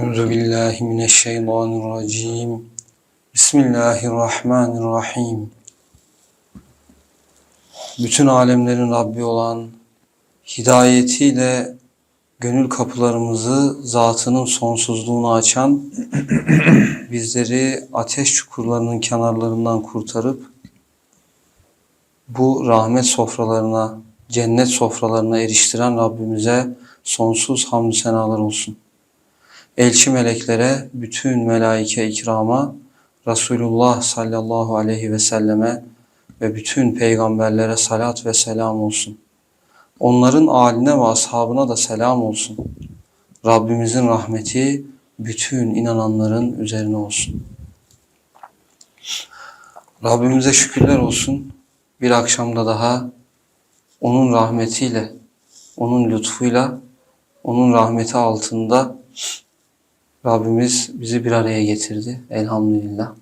Euzu billahi mineşşeytanirracim. Bismillahirrahmanirrahim. Bütün alemlerin Rabbi olan, hidayetiyle gönül kapılarımızı zatının sonsuzluğuna açan, bizleri ateş çukurlarının kenarlarından kurtarıp, bu rahmet sofralarına, cennet sofralarına eriştiren Rabbimize sonsuz hamdü senalar olsun. Elçi meleklere, bütün melaike ikrama, Resulullah sallallahu aleyhi ve selleme ve bütün peygamberlere salat ve selam olsun. Onların aline ve ashabına da selam olsun. Rabbimizin rahmeti bütün inananların üzerine olsun. Rabbimize şükürler olsun. Bir akşamda daha onun rahmetiyle, onun lütfuyla, onun rahmeti altında Rabbimiz bizi bir araya getirdi. Elhamdülillah.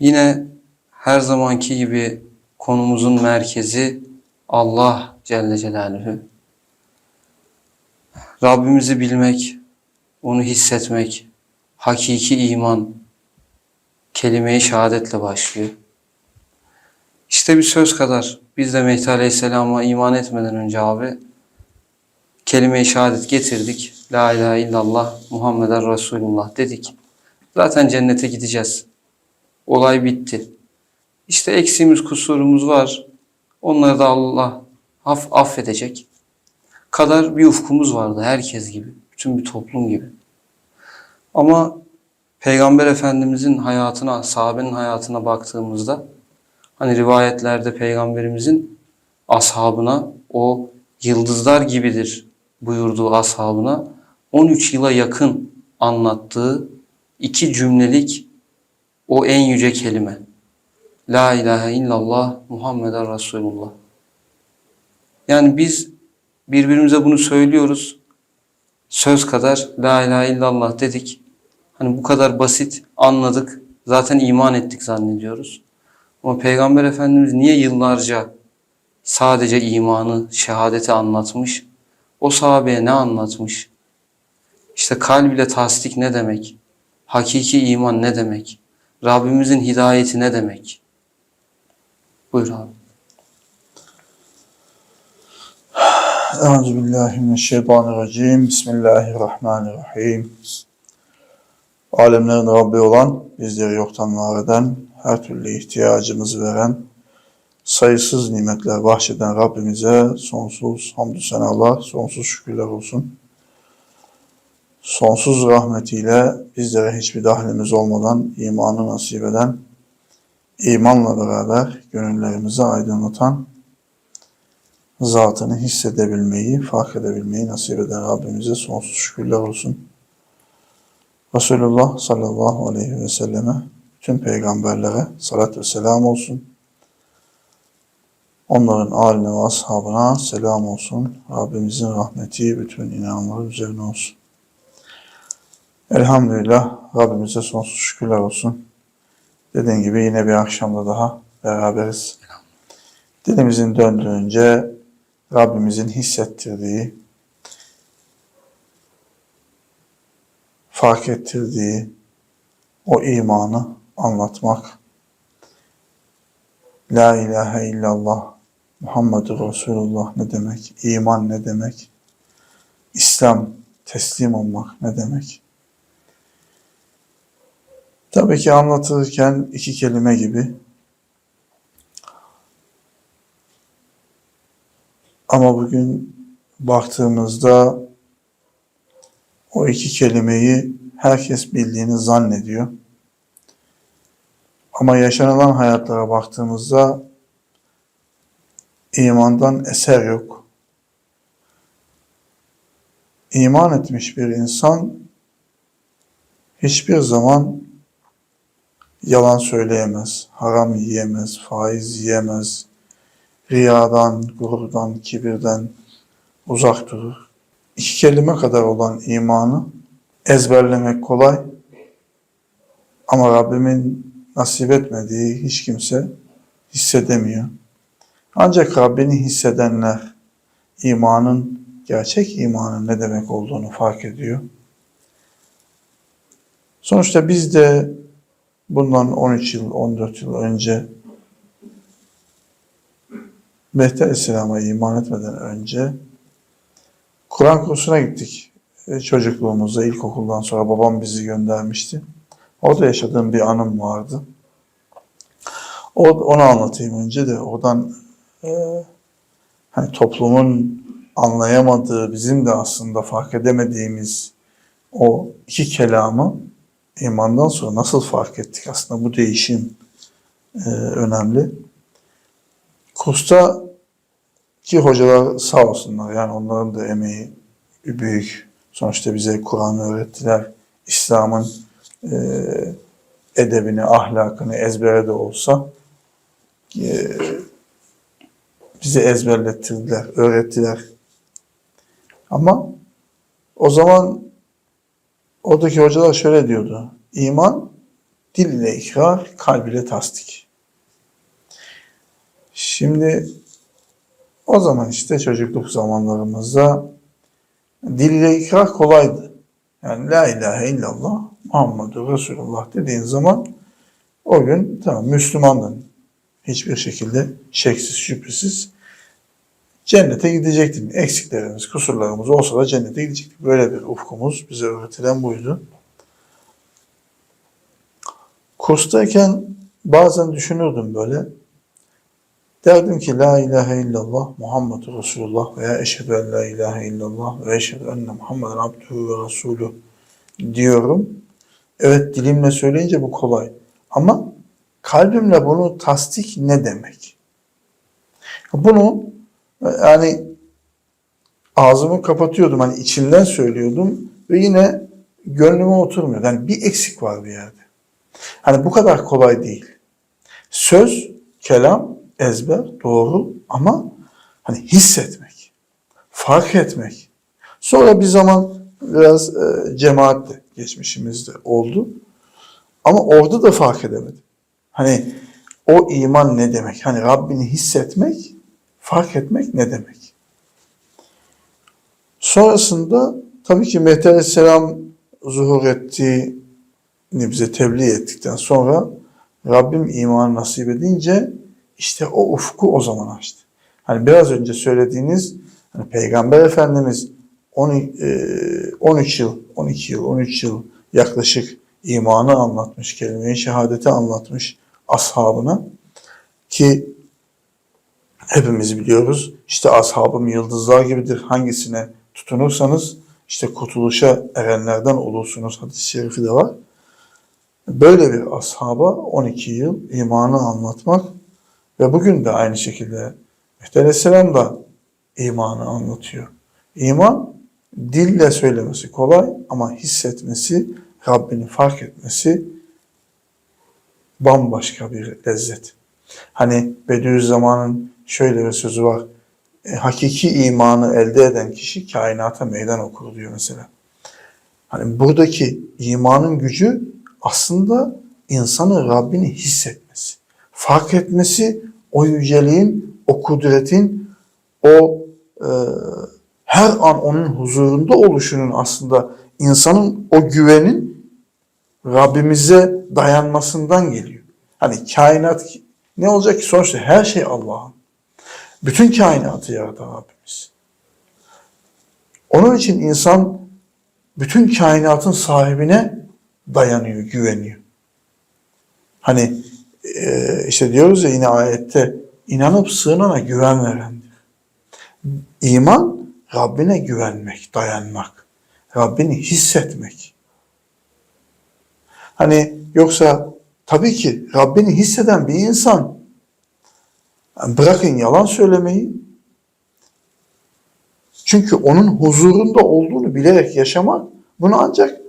Yine her zamanki gibi konumuzun merkezi Allah Celle Celaluhu. Rabbimizi bilmek, onu hissetmek, hakiki iman kelime-i şehadetle başlıyor. İşte bir söz kadar biz de Mehdi Aleyhisselam'a iman etmeden önce abi kelime-i şehadet getirdik. La ilahe illallah Muhammeden Resulullah dedik. Zaten cennete gideceğiz. Olay bitti. İşte eksiğimiz, kusurumuz var. Onları da Allah aff affedecek. Kadar bir ufkumuz vardı herkes gibi. Bütün bir toplum gibi. Ama Peygamber Efendimizin hayatına, sahabenin hayatına baktığımızda hani rivayetlerde Peygamberimizin ashabına o yıldızlar gibidir buyurduğu ashabına 13 yıla yakın anlattığı iki cümlelik o en yüce kelime. La ilahe illallah Muhammeden Resulullah. Yani biz birbirimize bunu söylüyoruz. Söz kadar La ilahe illallah dedik. Hani bu kadar basit anladık. Zaten iman ettik zannediyoruz. Ama Peygamber Efendimiz niye yıllarca sadece imanı, şehadeti anlatmış? O sahabeye ne anlatmış? İşte kalb ile tasdik ne demek? Hakiki iman ne demek? Rabbimizin hidayeti ne demek? Buyur abi. Euzubillahimineşşeytanirracim. Bismillahirrahmanirrahim. Alemlerin Rabbi olan, bizleri yoktan var eden, her türlü ihtiyacımızı veren, sayısız nimetler bahşeden Rabbimize sonsuz hamdü senalar, sonsuz şükürler olsun. Sonsuz rahmetiyle bizlere hiçbir dahlimiz olmadan imanı nasip eden, imanla beraber gönüllerimizi aydınlatan, zatını hissedebilmeyi, fark edebilmeyi nasip eden Rabbimize sonsuz şükürler olsun. Resulullah sallallahu aleyhi ve selleme, bütün peygamberlere salat ve selam olsun. Onların aline ve ashabına selam olsun. Rabbimizin rahmeti bütün inananların üzerine olsun. Elhamdülillah Rabbimize sonsuz şükürler olsun. Dediğim gibi yine bir akşamda daha beraberiz. Dilimizin döndüğünce Rabbimizin hissettirdiği, fark ettirdiği o imanı anlatmak. La ilahe illallah Muhammedur Resulullah ne demek? İman ne demek? İslam teslim olmak ne demek? Tabii ki anlatırken iki kelime gibi Ama bugün baktığımızda o iki kelimeyi herkes bildiğini zannediyor. Ama yaşanılan hayatlara baktığımızda imandan eser yok. İman etmiş bir insan hiçbir zaman yalan söyleyemez, haram yiyemez, faiz yiyemez, riyadan, gururdan, kibirden uzak durur. İki kelime kadar olan imanı ezberlemek kolay ama Rabbimin nasip etmediği hiç kimse hissedemiyor. Ancak Rabbini hissedenler imanın, gerçek imanın ne demek olduğunu fark ediyor. Sonuçta biz de bundan 13 yıl, 14 yıl önce Mehdi Aleyhisselam'a iman etmeden önce Kur'an kursuna gittik. E, Çocukluğumuzda, ilkokuldan sonra babam bizi göndermişti. Orada yaşadığım bir anım vardı. O, onu anlatayım önce de oradan e, hani toplumun anlayamadığı, bizim de aslında fark edemediğimiz o iki kelamı imandan sonra nasıl fark ettik? Aslında bu değişim e, önemli. Kursta ki hocalar sağ olsunlar yani onların da emeği büyük. Sonuçta bize Kur'an öğrettiler. İslam'ın e, edebini, ahlakını ezbere de olsa e, bize ezberlettirdiler, öğrettiler. Ama o zaman oradaki hocalar şöyle diyordu. İman dil ile ikrar, kalb ile tasdik. Şimdi o zaman işte çocukluk zamanlarımızda dil ile ikrar kolaydı. Yani la ilahe illallah Muhammedur Resulullah dediğin zaman o gün tamam Müslümandın. Hiçbir şekilde şeksiz şüphesiz cennete gidecektin. Eksiklerimiz, kusurlarımız olsa da cennete gidecektik. Böyle bir ufkumuz bize öğretilen buydu. Kurstayken bazen düşünürdüm böyle. Derdim ki La ilahe illallah Muhammedur Resulullah veya eşhedü en la ilahe illallah ve eşhedü enne Muhammeden abduhu ve resulü diyorum. Evet dilimle söyleyince bu kolay. Ama kalbimle bunu tasdik ne demek? Bunu yani ağzımı kapatıyordum hani içimden söylüyordum ve yine gönlüme oturmuyor. Yani bir eksik var bir yerde. Hani bu kadar kolay değil. Söz, kelam, ezber doğru ama hani hissetmek, fark etmek. Sonra bir zaman biraz e, cemaatle geçmişimizde oldu. Ama orada da fark edemedim. Hani o iman ne demek? Hani Rabbini hissetmek, fark etmek ne demek? Sonrasında tabii ki Mehdi Aleyhisselam zuhur ettiğini bize tebliğ ettikten sonra Rabbim imanı nasip edince işte o ufku o zaman açtı. Hani biraz önce söylediğiniz hani Peygamber Efendimiz 10, e, 13 yıl, 12 yıl, 13 yıl yaklaşık imanı anlatmış, kelime-i şehadeti anlatmış ashabına ki hepimiz biliyoruz işte ashabım yıldızlar gibidir hangisine tutunursanız işte kurtuluşa erenlerden olursunuz hadis-i şerifi de var. Böyle bir ashaba 12 yıl imanı anlatmak ve bugün de aynı şekilde Mehdi Aleyhisselam da imanı anlatıyor. İman dille söylemesi kolay ama hissetmesi, Rabbini fark etmesi bambaşka bir lezzet. Hani Bediüzzaman'ın şöyle bir sözü var. E, hakiki imanı elde eden kişi kainata meydan okur diyor mesela. Hani buradaki imanın gücü aslında insanın Rabbini hissetmesi, fark etmesi, o yüceliğin, o kudretin, o e, her an onun huzurunda oluşunun aslında insanın o güvenin Rabbimize dayanmasından geliyor. Hani kainat ne olacak ki sonuçta her şey Allah'ın. Bütün kainatı yaratan Rabbimiz. Onun için insan bütün kainatın sahibine dayanıyor, güveniyor. Hani e, işte diyoruz ya yine ayette inanıp sığınana güven verendir. İman Rabbine güvenmek, dayanmak. Rabbini hissetmek. Hani yoksa tabii ki Rabbini hisseden bir insan bırakın yalan söylemeyi çünkü onun huzurunda olduğunu bilerek yaşamak bunu ancak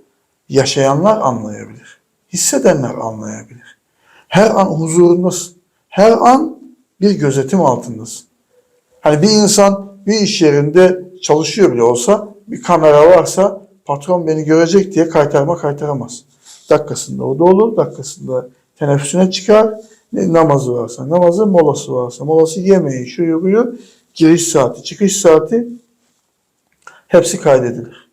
yaşayanlar anlayabilir. Hissedenler anlayabilir. Her an huzurundasın. Her an bir gözetim altındasın. Hani bir insan bir iş yerinde çalışıyor bile olsa bir kamera varsa patron beni görecek diye kaytarma kaytaramaz. Dakikasında o da olur, dakikasında teneffüsüne çıkar. Ne namazı varsa, namazı molası varsa, molası yemeği, şuyu buyu, giriş saati, çıkış saati hepsi kaydedilir.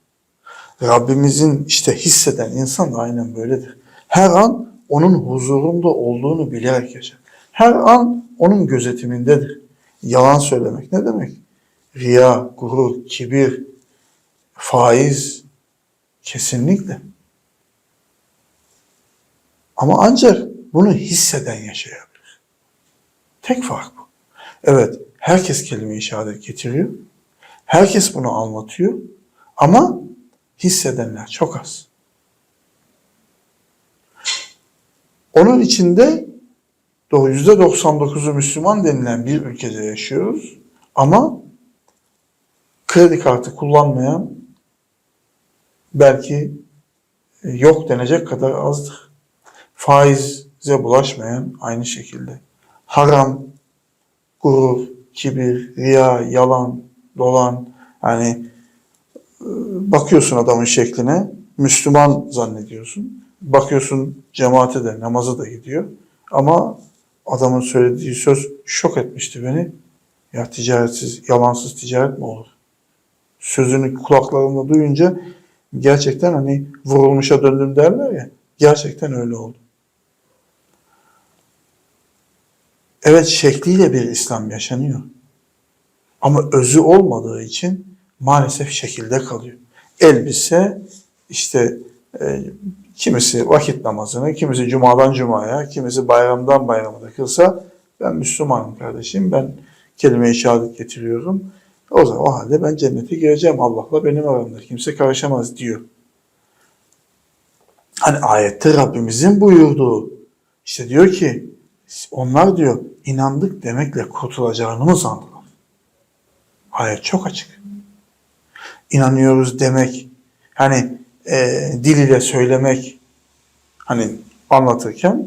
Rabbimizin işte hisseden insan da aynen böyledir. Her an onun huzurunda olduğunu bilerek yaşar. Her an onun gözetimindedir. Yalan söylemek ne demek? Riya, gurur, kibir, faiz kesinlikle. Ama ancak bunu hisseden yaşayabilir. Tek fark bu. Evet, herkes kelime-i şehadet getiriyor. Herkes bunu anlatıyor. Ama hissedenler çok az. Onun içinde %99'u Müslüman denilen bir ülkede yaşıyoruz. Ama kredi kartı kullanmayan belki yok denecek kadar azdır. Faize bulaşmayan aynı şekilde. Haram, gurur, kibir, riya, yalan, dolan yani e, bakıyorsun adamın şekline Müslüman zannediyorsun. Bakıyorsun cemaate de namaza da gidiyor. Ama adamın söylediği söz şok etmişti beni. Ya ticaretsiz, yalansız ticaret mi olur? Sözünü kulaklarımda duyunca gerçekten hani vurulmuşa döndüm derler ya. Gerçekten öyle oldu. Evet şekliyle bir İslam yaşanıyor. Ama özü olmadığı için maalesef şekilde kalıyor. Elbise işte e, kimisi vakit namazını, kimisi cumadan cumaya, kimisi bayramdan bayrama da kılsa ben Müslümanım kardeşim, ben kelime-i şehadet getiriyorum. O zaman o halde ben cennete gireceğim. Allah'la benim aramda. Kimse karışamaz diyor. Hani ayette Rabbimizin buyurduğu işte diyor ki onlar diyor inandık demekle kurtulacağını mı sandılar? Ayet çok açık. İnanıyoruz demek hani e, dil ile söylemek hani anlatırken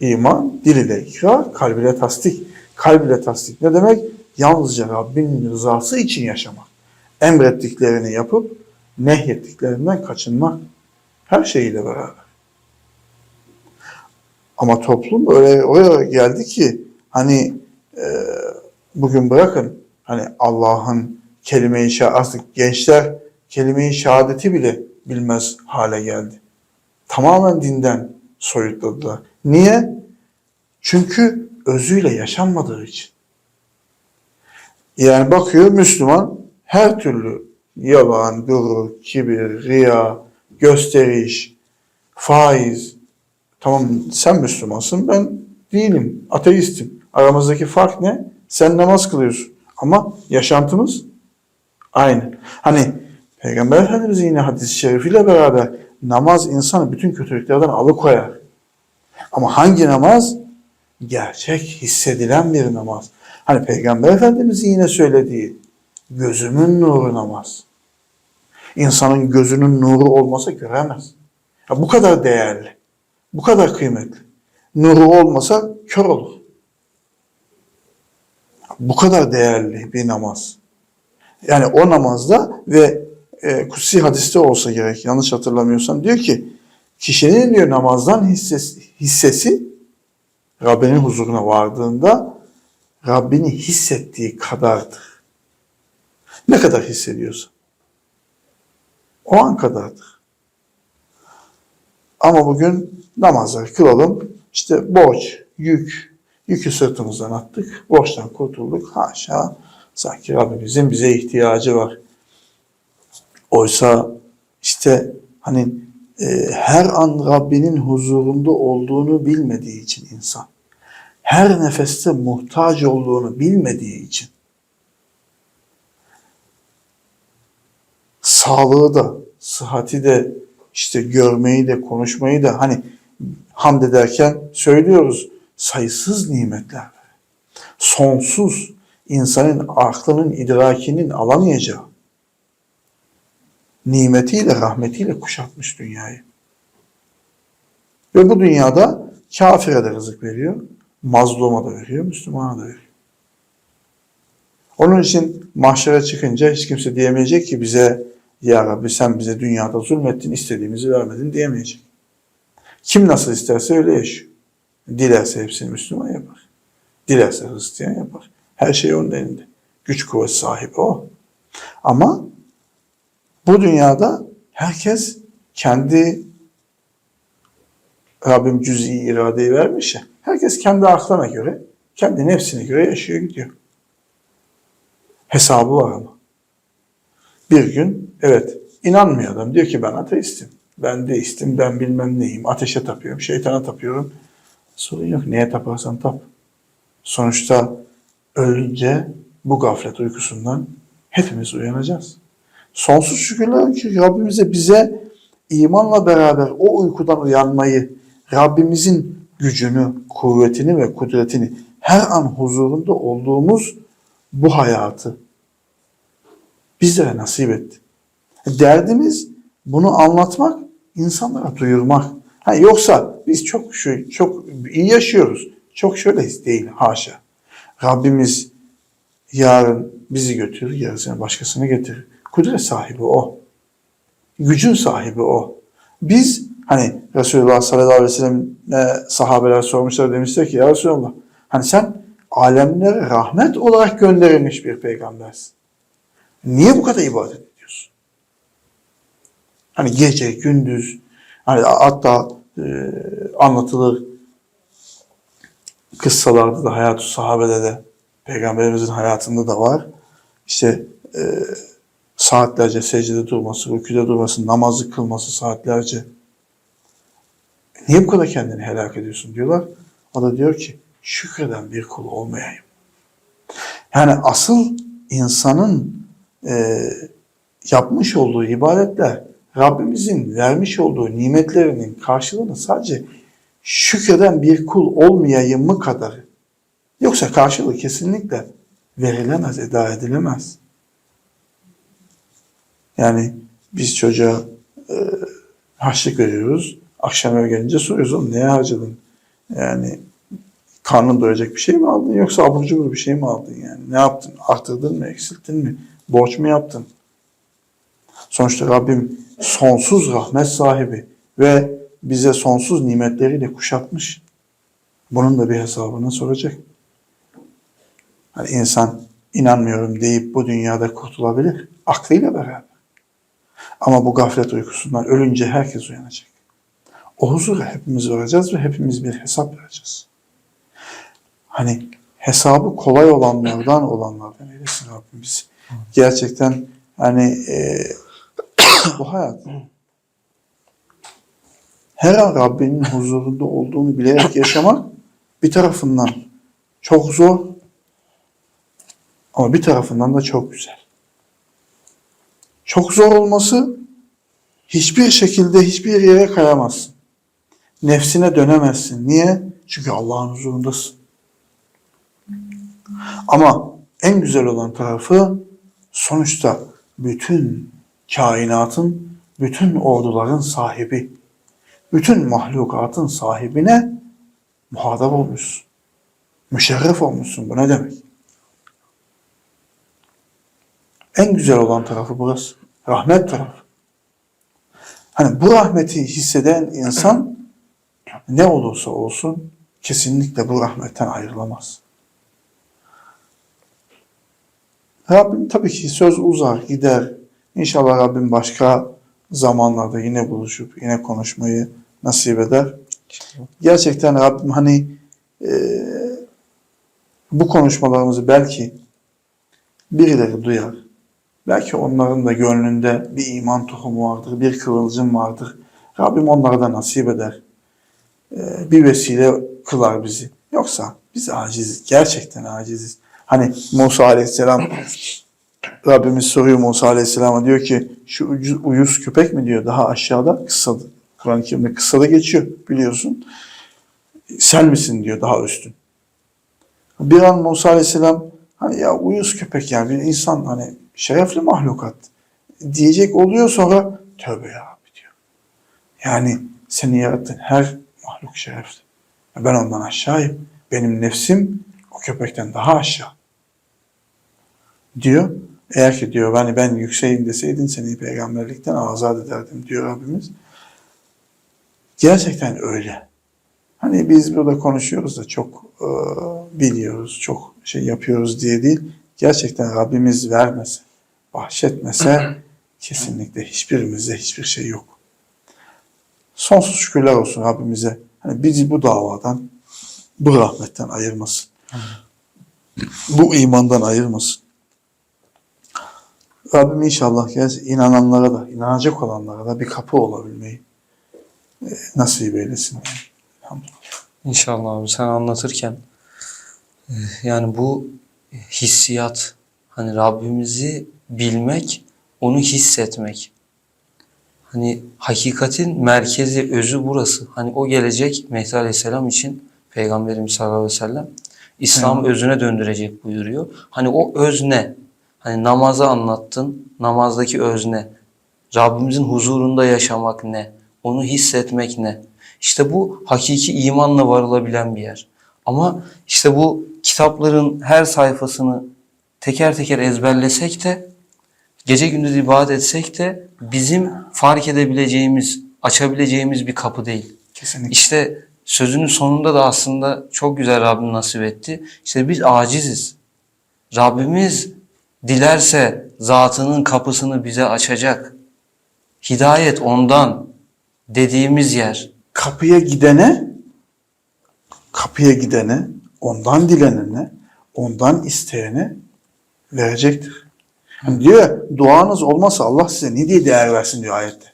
iman dil ile ikrar, kalb ile tasdik. Kalb ile tasdik ne demek? Yalnızca Rabbinin rızası için yaşamak. Emrettiklerini yapıp nehyettiklerinden kaçınmak. Her şeyiyle beraber. Ama toplum öyle oraya geldi ki hani e, bugün bırakın hani Allah'ın kelime-i artık gençler kelime-i şehadeti bile bilmez hale geldi. Tamamen dinden soyutladılar. Niye? Çünkü özüyle yaşanmadığı için. Yani bakıyor Müslüman her türlü yalan, gurur, kibir, riya, gösteriş, faiz. Tamam sen Müslümansın ben değilim, ateistim. Aramızdaki fark ne? Sen namaz kılıyorsun. Ama yaşantımız aynı. Hani Peygamber Efendimiz yine hadis-i şerifiyle beraber namaz insanı bütün kötülüklerden alıkoyar. Ama hangi namaz? Gerçek hissedilen bir namaz. Hani Peygamber Efendimizin yine söylediği gözümün nuru namaz. İnsanın gözünün nuru olmasa göremez. Ya bu kadar değerli, bu kadar kıymetli. Nuru olmasa kör olur. Bu kadar değerli bir namaz. Yani o namazda ve e, kutsi hadiste olsa gerek yanlış hatırlamıyorsam diyor ki kişinin diyor namazdan hissesi, hissesi Rabbinin huzuruna vardığında Rabbini hissettiği kadardır. Ne kadar hissediyorsa. O an kadardır. Ama bugün namazları kılalım. İşte borç, yük, yükü sırtımızdan attık. Borçtan kurtulduk. Haşa. Sanki Rabbimizin bize ihtiyacı var. Oysa işte hani e, her an Rabbinin huzurunda olduğunu bilmediği için insan, her nefeste muhtaç olduğunu bilmediği için, sağlığı da, sıhhati de, işte görmeyi de, konuşmayı da hani hamd ederken söylüyoruz sayısız nimetler. Sonsuz insanın aklının, idrakinin alamayacağı nimetiyle, rahmetiyle kuşatmış dünyayı. Ve bu dünyada kafire de rızık veriyor, mazluma da veriyor, Müslümana da veriyor. Onun için mahşere çıkınca hiç kimse diyemeyecek ki bize ya Rabbi sen bize dünyada zulmettin, istediğimizi vermedin diyemeyecek. Kim nasıl isterse öyle yaşıyor. Dilerse hepsini Müslüman yapar. Dilerse Hristiyan yapar. Her şey onun elinde. Güç kuvvet sahibi o. Ama bu dünyada herkes kendi Rabbim cüz'i iradeyi vermiş ya. Herkes kendi aklına göre, kendi nefsine göre yaşıyor gidiyor. Hesabı var ama. Bir gün evet inanmıyor adam. Diyor ki ben ateistim. Ben deistim, ben bilmem neyim. Ateşe tapıyorum, şeytana tapıyorum. Sorun yok. Neye taparsan tap. Sonuçta ölünce bu gaflet uykusundan hepimiz uyanacağız. Sonsuz şükürler ki Rabbimize bize imanla beraber o uykudan uyanmayı, Rabbimizin gücünü, kuvvetini ve kudretini her an huzurunda olduğumuz bu hayatı bizlere nasip etti. Derdimiz bunu anlatmak, insanlara duyurmak. Ha, yoksa biz çok şu, çok iyi yaşıyoruz. Çok şöyleyiz değil haşa. Rabbimiz yarın bizi götürür, yarısını başkasını getirir. Kudret sahibi o. Gücün sahibi o. Biz hani Resulullah sallallahu aleyhi ve sellem'e sahabeler sormuşlar demişler ki ya Resulallah hani sen alemlere rahmet olarak gönderilmiş bir peygambersin. Niye bu kadar ibadet ediyorsun? Hani gece, gündüz, hani hatta e, anlatılır kıssalarda da hayatı sahabede de peygamberimizin hayatında da var. İşte e, saatlerce secdede durması, rüküde durması, namazı kılması saatlerce. Niye bu kadar kendini helak ediyorsun diyorlar. O da diyor ki şükreden bir kul olmayayım. Yani asıl insanın e, yapmış olduğu ibadetler Rabbimizin vermiş olduğu nimetlerinin karşılığını sadece şükreden bir kul olmayayım mı kadarı. Yoksa karşılığı kesinlikle verilemez, eda edilemez. Yani biz çocuğa e, harçlık veriyoruz. Akşam eve gelince soruyoruz oğlum neye harcadın? Yani karnın doyacak bir şey mi aldın yoksa abur cubur bir şey mi aldın yani? Ne yaptın? Arttırdın mı? Eksilttin mi? Borç mu yaptın? Sonuçta Rabbim sonsuz rahmet sahibi ve bize sonsuz nimetleriyle kuşatmış. Bunun da bir hesabını soracak. Hani insan inanmıyorum deyip bu dünyada kurtulabilir. Aklıyla beraber. Ama bu gaflet uykusundan ölünce herkes uyanacak. O huzura hepimiz varacağız ve hepimiz bir hesap vereceğiz. Hani hesabı kolay olanlardan olanlardan eylesin Rabbimiz. Gerçekten hani e, bu hayat her an Rabbinin huzurunda olduğunu bilerek yaşamak bir tarafından çok zor ama bir tarafından da çok güzel. Çok zor olması hiçbir şekilde hiçbir yere kayamazsın. Nefsine dönemezsin. Niye? Çünkü Allah'ın huzurundasın. Ama en güzel olan tarafı sonuçta bütün kainatın, bütün orduların sahibi, bütün mahlukatın sahibine muhatap olmuşsun. Müşerref olmuşsun. Bu ne demek? En güzel olan tarafı burası. Rahmet tarafı. Hani bu rahmeti hisseden insan ne olursa olsun kesinlikle bu rahmetten ayrılamaz. Rabbim tabii ki söz uzar, gider. İnşallah Rabbim başka zamanlarda yine buluşup yine konuşmayı nasip eder. Gerçekten Rabbim hani e, bu konuşmalarımızı belki birileri duyar. Belki onların da gönlünde bir iman tohumu vardır, bir kıvılcım vardır. Rabbim onlara da nasip eder. E, bir vesile kılar bizi. Yoksa biz aciziz. Gerçekten aciziz. Hani Musa Aleyhisselam Rabbimiz soruyor Musa Aleyhisselam'a diyor ki şu ucuz, uyuz köpek mi diyor daha aşağıda kıssada. Kur'an-ı Kerim'de kıssada geçiyor biliyorsun. Sen misin diyor daha üstün. Bir an Musa Aleyhisselam hani ya uyuz köpek yani bir insan hani şerefli mahlukat diyecek oluyor sonra tövbe ya abi diyor. Yani seni yarattın her mahluk şerefli. Ben ondan aşağıyım. Benim nefsim o köpekten daha aşağı. Diyor. Eğer ki diyor hani ben yükseğim deseydin seni peygamberlikten azat ederdim diyor Rabbimiz. Gerçekten öyle. Hani biz burada konuşuyoruz da çok e, biliyoruz, çok şey yapıyoruz diye değil. Gerçekten Rabbimiz vermese, bahşetmese Kesinlikle hiçbirimizde hiçbir şey yok. Sonsuz şükürler olsun Rabbimize. Hani bizi bu davadan, bu rahmetten ayırmasın. Bu imandan ayırmasın. Rabbim inşallah gez inananlara da, inanacak olanlara da bir kapı olabilmeyi e, nasip eylesin. İnşallah abi sen anlatırken e, yani bu hissiyat hani Rabbimizi bilmek, onu hissetmek. Hani hakikatin merkezi, özü burası. Hani o gelecek Mehdi Aleyhisselam için Peygamberimiz sallallahu aleyhi ve sellem İslam özüne döndürecek buyuruyor. Hani o öz ne? Hani namazı anlattın. Namazdaki öz ne? Rabbimizin huzurunda yaşamak ne? Onu hissetmek ne? İşte bu hakiki imanla varılabilen bir yer. Ama işte bu kitapların her sayfasını teker teker ezberlesek de gece gündüz ibadet etsek de bizim fark edebileceğimiz, açabileceğimiz bir kapı değil. Kesinlikle. İşte sözünün sonunda da aslında çok güzel Rabbim nasip etti. İşte biz aciziz. Rabbimiz dilerse zatının kapısını bize açacak. Hidayet ondan dediğimiz yer. kapıya gidene, kapıya gidene, ondan dilenene, ondan isteyene verecektir. Hani diyor ya, duanız olmasa Allah size ne diye değer versin diyor ayette.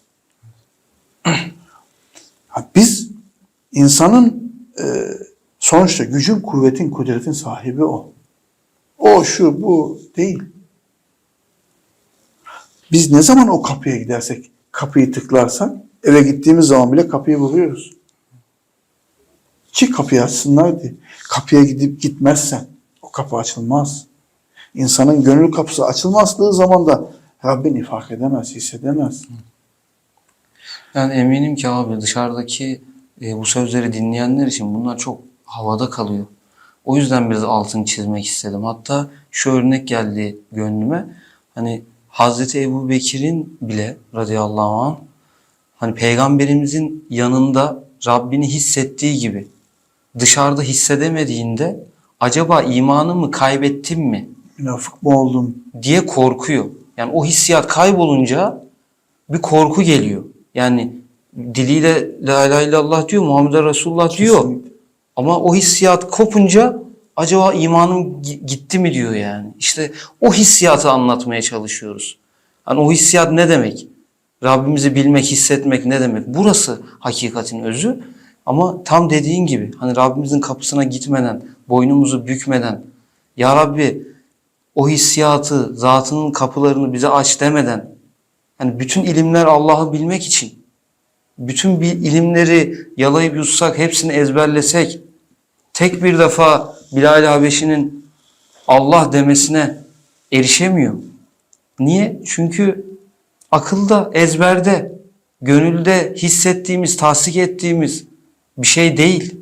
Biz insanın e, sonuçta gücün, kuvvetin, kudretin sahibi o. O, şu, bu değil. Biz ne zaman o kapıya gidersek, kapıyı tıklarsak, eve gittiğimiz zaman bile kapıyı buluyoruz. Ki kapıyı açsınlar diye. Kapıya gidip gitmezsen o kapı açılmaz. İnsanın gönül kapısı açılmazdığı zaman da Rabbini fark edemez, hissedemez. Yani eminim ki abi dışarıdaki e, bu sözleri dinleyenler için bunlar çok havada kalıyor. O yüzden biraz altını çizmek istedim. Hatta şu örnek geldi gönlüme. Hani Hazreti Ebu Bekir'in bile radıyallahu anh hani peygamberimizin yanında Rabbini hissettiği gibi dışarıda hissedemediğinde acaba imanımı kaybettim mi Münafık mı oldum? diye korkuyor. Yani o hissiyat kaybolunca bir korku geliyor. Yani diliyle la ilahe illallah diyor, Muhammed Resulullah diyor. Kesinlikle. Ama o hissiyat kopunca acaba imanım gi- gitti mi diyor yani. İşte o hissiyatı anlatmaya çalışıyoruz. Hani o hissiyat ne demek? Rabbimizi bilmek, hissetmek ne demek? Burası hakikatin özü. Ama tam dediğin gibi hani Rabbimizin kapısına gitmeden, boynumuzu bükmeden Ya Rabbi o hissiyatı, zatının kapılarını bize aç demeden hani bütün ilimler Allah'ı bilmek için bütün bir ilimleri yalayıp yutsak, hepsini ezberlesek, tek bir defa Bilal Habeşi'nin Allah demesine erişemiyor. Niye? Çünkü akılda, ezberde, gönülde hissettiğimiz, tasdik ettiğimiz bir şey değil.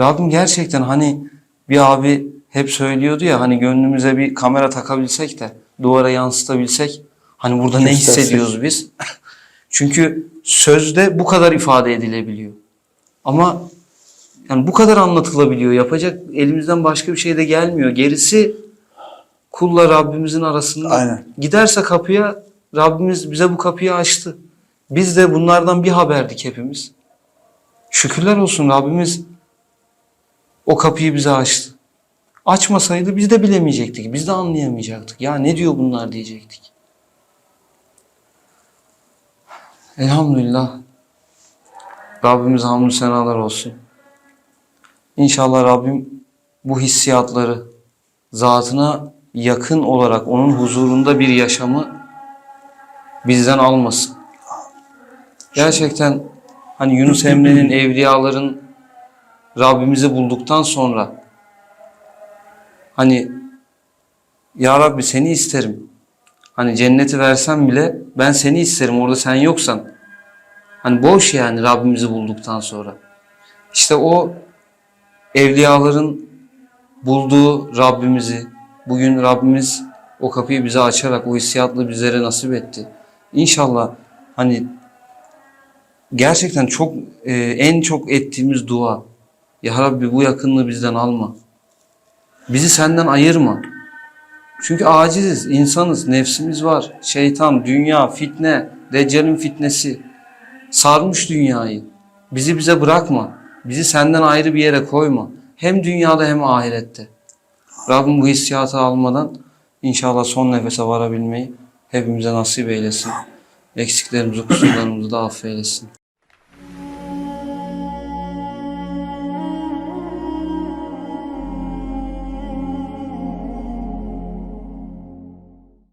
Rabbim gerçekten hani bir abi hep söylüyordu ya hani gönlümüze bir kamera takabilsek de duvara yansıtabilsek hani burada ne hissediyoruz biz? Çünkü sözde bu kadar ifade edilebiliyor. Ama yani bu kadar anlatılabiliyor. Yapacak elimizden başka bir şey de gelmiyor. Gerisi kulla Rabbimizin arasında. Aynen. Giderse kapıya Rabbimiz bize bu kapıyı açtı. Biz de bunlardan bir haberdik hepimiz. Şükürler olsun Rabbimiz o kapıyı bize açtı. Açmasaydı biz de bilemeyecektik. Biz de anlayamayacaktık. Ya ne diyor bunlar diyecektik. Elhamdülillah. Rabbimize hamdü senalar olsun. İnşallah Rabbim bu hissiyatları zatına yakın olarak onun huzurunda bir yaşamı bizden almasın. Gerçekten hani Yunus Emre'nin evliyaların Rabbimizi bulduktan sonra hani Ya Rabbi seni isterim. Hani cenneti versem bile ben seni isterim orada sen yoksan. Hani boş yani Rabbimizi bulduktan sonra. İşte o evliyaların bulduğu Rabbimizi bugün Rabbimiz o kapıyı bize açarak o hissiyatla bizlere nasip etti. İnşallah hani gerçekten çok e, en çok ettiğimiz dua ya Rabbi bu yakınlığı bizden alma. Bizi senden ayırma. Çünkü aciziz, insanız, nefsimiz var. Şeytan, dünya, fitne, Deccal'in fitnesi sarmış dünyayı. Bizi bize bırakma. Bizi senden ayrı bir yere koyma. Hem dünyada hem ahirette. Rabbim bu hissiyatı almadan inşallah son nefese varabilmeyi hepimize nasip eylesin. Eksiklerimizi, kusurlarımızı da affeylesin.